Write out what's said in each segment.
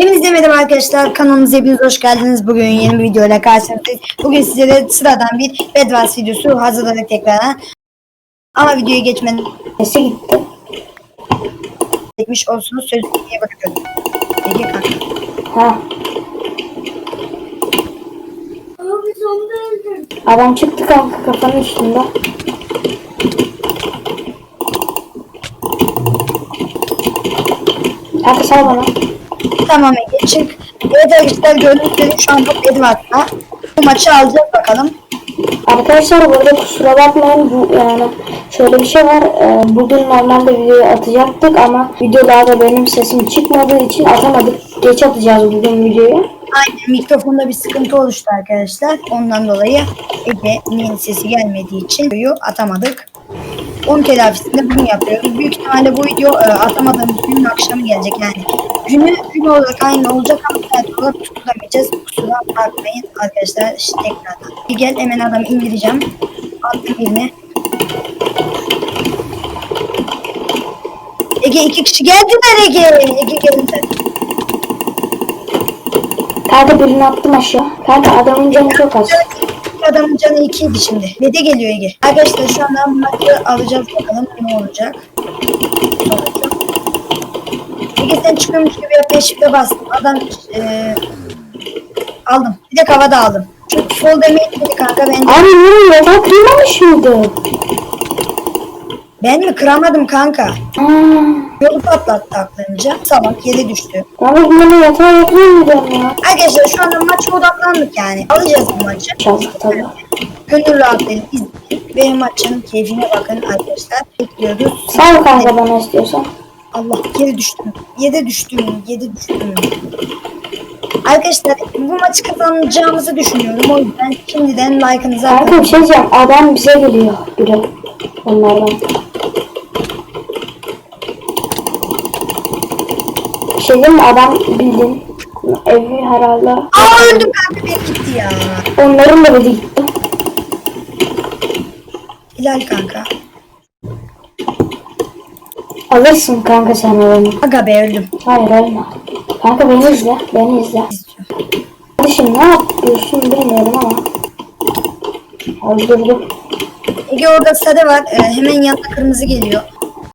Hepinize merhaba arkadaşlar. Kanalımıza hepiniz hoş geldiniz. Bugün yeni bir videoyla karşınızdayız. Bugün sizlere sıradan bir Bedwars videosu hazırladık tekrardan. Ama videoya geçmeden Sesi gitti. geçmiş olsun sözlüğe bakıyorum. Peki kanka. Ha. Adam çıktı kanka kafanın üstünde. Kanka sal bana. Tamam Ege çık. Evet arkadaşlar gördüğünüz üzere şu anda Bedwars'ta. Bu maçı alacağız bakalım. Arkadaşlar burada kusura bakmayın bu yani şöyle bir şey var Ee, bugün normalde videoyu atacaktık ama videolarda benim sesim çıkmadığı için atamadık geç atacağız bugün videoyu Aynen mikrofonda bir sıkıntı oluştu arkadaşlar. Ondan dolayı Ege'nin sesi gelmediği için videoyu atamadık. Onun telafisinde bunu yapıyoruz. Büyük ihtimalle bu video e, atamadığımız günün akşamı gelecek yani. Günü gün olarak aynı olacak ama saat olarak tutulamayacağız. Kusura bakmayın arkadaşlar işte tekrardan. Bir gel hemen adamı indireceğim. Attım birini. Ege iki kişi geldiler Ege. Ege geldiler. Kanka birini attım aşağı kanka adamın canı çok az Adamın canı ikiydi şimdi. Ve de geliyor Ege. Arkadaşlar şu anda maçı alacağız bakalım ne. Olacak. Ege sen çıkıyormuş gibi yapmaya şifre bastım. Adam eee aldım. Bir de havada aldım. Çünkü sol demeyi dedi kanka ben Abi yürü yatağı kırmamış mıydı? ben mi kıramadım kanka. Aa, Yolu patlattı aklınca. Salak yere düştü. Kanka bunu yatağa muydu ya? Arkadaşlar şu anda maça odaklandık yani. Alacağız bu maçı. Yazık tabii. Gönül rahatlığıyla izleyin. Ve maçın keyfine bakın arkadaşlar. Bekliyoruz. Sağ ol kanka bana istiyorsan. Allah yere düştüm. Yere düştüm. Yere düştüm. Arkadaşlar bu maçı kazanacağımızı düşünüyorum. O yüzden şimdiden like'ınızı atın. bir şey diyeceğim. Adam bize geliyor. Biri. Onlardan. Bir şey diyeyim mi? Adam bildin. Evi herhalde. Aa öldüm kanka bir gitti ya. Onların da biri gitti. Hilal kanka. Alırsın kanka sen onu. Aga be öldüm. Hayır ölme. Kanka beni izle. Beni izle. Kardeşim ne yapıyorsun bilmiyorum ama. Öldürdüm. Ege orada sarı var. Ee, hemen yanında kırmızı geliyor.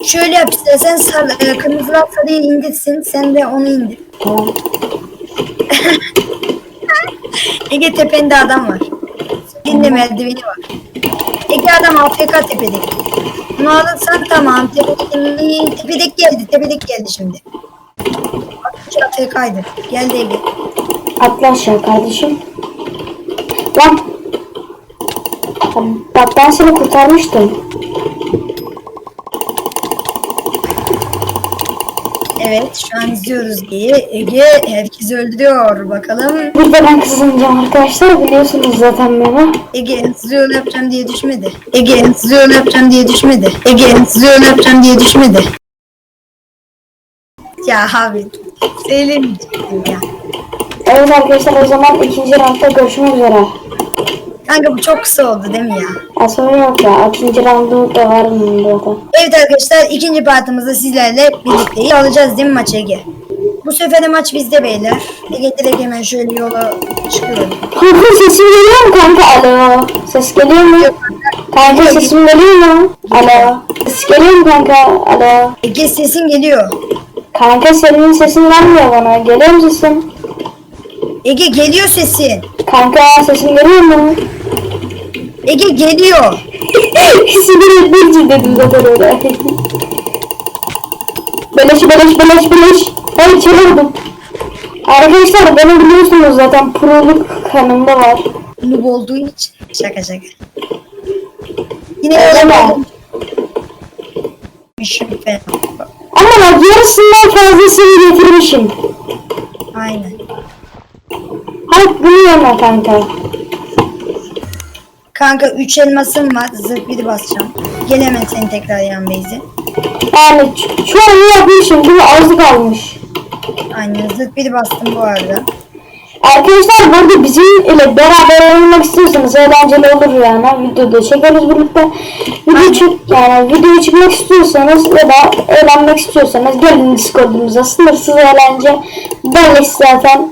Şöyle yap istersen sarı, e, kırmızılar sarıyı indirsin. Sen de onu indir. Tamam. Ege tepende adam var. Elinde merdiveni var. Ege adam AFK tepede. Bunu alırsan tamam. Tepedeki, tepedeki geldi. Tepedeki geldi şimdi. Atmış AFK'ydı. Geldi Ege. Atla aşağı kardeşim. Lan. Bak ben seni kurtarmıştım. Evet şu an izliyoruz Ege'yi. Ege herkesi öldürüyor. Bakalım. Burada ben kazanacağım arkadaşlar. Biliyorsunuz zaten beni. Ege hızlı yol yapacağım diye düşmedi. Ege hızlı yol yapacağım diye düşmedi. Ege hızlı yol yapacağım diye düşmedi. Ya abi söylemeyecektim ya. Evet arkadaşlar o zaman ikinci roundda görüşmek üzere. Kanka bu çok kısa oldu değil mi ya? Ya sorun yok ya. İkinci roundu da var mı zaten? Evet arkadaşlar ikinci partımızda sizlerle birlikteyiz. Alacağız değil mi maç Ege? Bu sefer de maç bizde beyler. Ege direkt hemen şöyle yola çıkıyorum. Kanka sesim geliyor mu kanka? Alo. Ses geliyor mu? Kanka sesim geliyor mu? Alo. Ses geliyor mu kanka? Alo. Ege sesin geliyor. Kanka senin sesin gelmiyor bana. Geliyor mu sesin? Ege geliyor sesin. Kanka sesin geliyor mu? Ege geliyor. Sinir etmek dedim zaten öyle. Beleş beleş beleş beleş. Hayır çalırdım. Arkadaşlar beni biliyorsunuz zaten proluk kanımda var. Noob olduğu için. Şaka şaka. Yine Öyle fena. Ama bak yarısından fazlasını getirmişim. Aynen. Yeme kanka. Kanka 3 elmasım var. Zırh biri basacağım. Gelemem seni tekrar yan beyzi. Yani ç- çoğunu yapmışım. Bunu azı kalmış. Aynen zırh biri bastım bu arada. Arkadaşlar burada bizimle beraber oynamak istiyorsanız eğlenceli olur yani. Videoda çekeriz birlikte. Video çık yani video çıkmak istiyorsanız ya da eğlenmek istiyorsanız gelin Discord'umuza. Sınırsız eğlence. Böyle zaten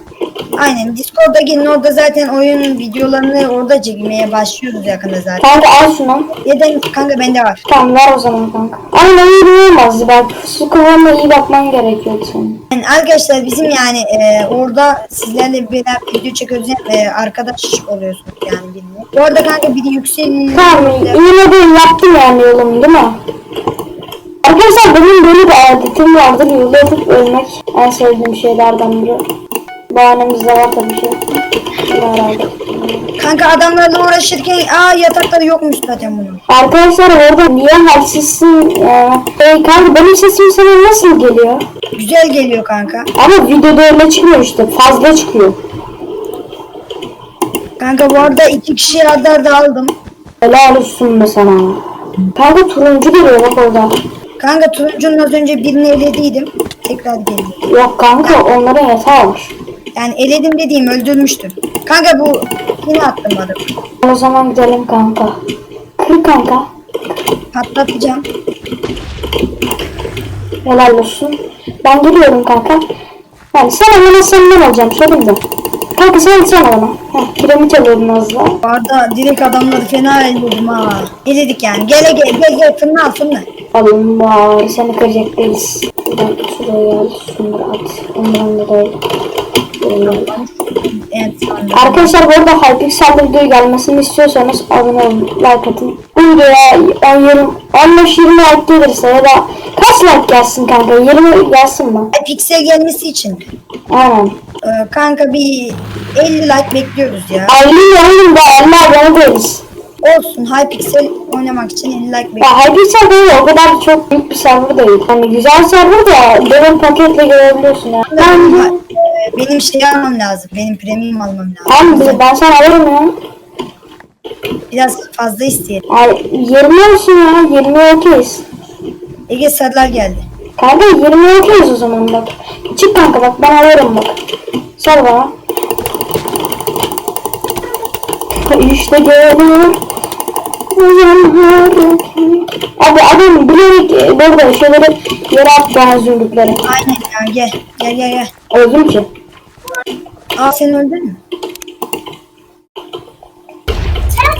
Aynen Discord'a gelin orada zaten oyun videolarını orada çekmeye başlıyoruz yakında zaten. kanka al şunu. Neden kanka bende var. Tamam ver o zaman kanka. Ama iyi olmazdı bak. Su kıvamına iyi bakman gerekiyordu senin. Yani arkadaşlar bizim yani e, orada sizlerle beraber video çekiyoruz e, arkadaş oluyorsunuz yani benimle. Bu arada kanka biri yüksel Tamam yine de yaptım yani yolumu değil mi? Arkadaşlar benim böyle bir adetim vardır. Yolu atıp ölmek en sevdiğim şeylerden biri. Bahanemiz de var tabii ki. Kanka adamlarla uğraşırken aa yatakları yokmuş zaten bunun. Arkadaşlar orada niye halsizsin? Ee, e, kanka benim sesim sana nasıl geliyor? Güzel geliyor kanka. Ama videoda öyle çıkmıyor işte. Fazla çıkıyor. Kanka bu arada iki kişi arda arda aldım. Helal olsun be sana. Kanka turuncu geliyor bak orada. Kanka turuncunun az önce birini elediydim. Tekrar geliyor. Yok kanka onların yatağı var. Yani eledim dediğim öldürmüştüm. Kanka bu yine attım adamı. O zaman gidelim kanka. Kır kanka. Patlatacağım. Helal olsun. Ben geliyorum kanka. Yani sen oynamazsan ben olacağım söyleyeyim de. Kanka sen sen bana. Heh, kiremit alıyorum az daha. Bu arada direkt adamları fena elledim ha. Eledik yani. Gele gel gel gel fırına al fırına. Alayım bari seni kıracak değiliz. Şuraya gel. Şunları at. Ondan da. Evet. Arkadaşlar bu arada Hypixel'de video gelmesini istiyorsanız abone olun, like atın. Bu videoya 10 20 15-20 like gelirse ya da kaç like gelsin kanka? 20 gelsin mi? Ay, Piksel gelmesi için. Aynen. Ee, kanka bir 50 like bekliyoruz ya. 50 yanım da 50 abone değiliz. Olsun Hypixel oynamak için 50 like bekliyoruz. Ya Hypixel değil o kadar çok büyük bir server değil. Hani güzel server da benim paketle gelebiliyorsun ya. Ben de... Benim şey almam lazım. Benim premium almam lazım. Tamam biz- ben sana alırım ya. Biraz fazla isteyelim. Ay, 20 olsun ya 20 okeyiz. Ege sarılar geldi. Kanka 20 okeyiz o zaman bak. Çık kanka bak ben alırım bak. Sor bana. İşte geliyor. Abi adam bilerek e, burada şeyleri yere attı zümrütleri. Aynen ya gel. Gel gel gel. Öldüm ki. Aa sen öldün mü?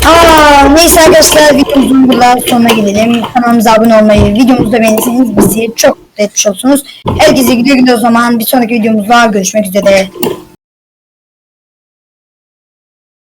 Aa, neyse arkadaşlar videomuzun burada sonuna gelelim. Kanalımıza abone olmayı, videomuzu da beğenirseniz bizi çok mutlu etmiş olursunuz. Herkese güle güle o zaman. Bir sonraki videomuzda görüşmek üzere.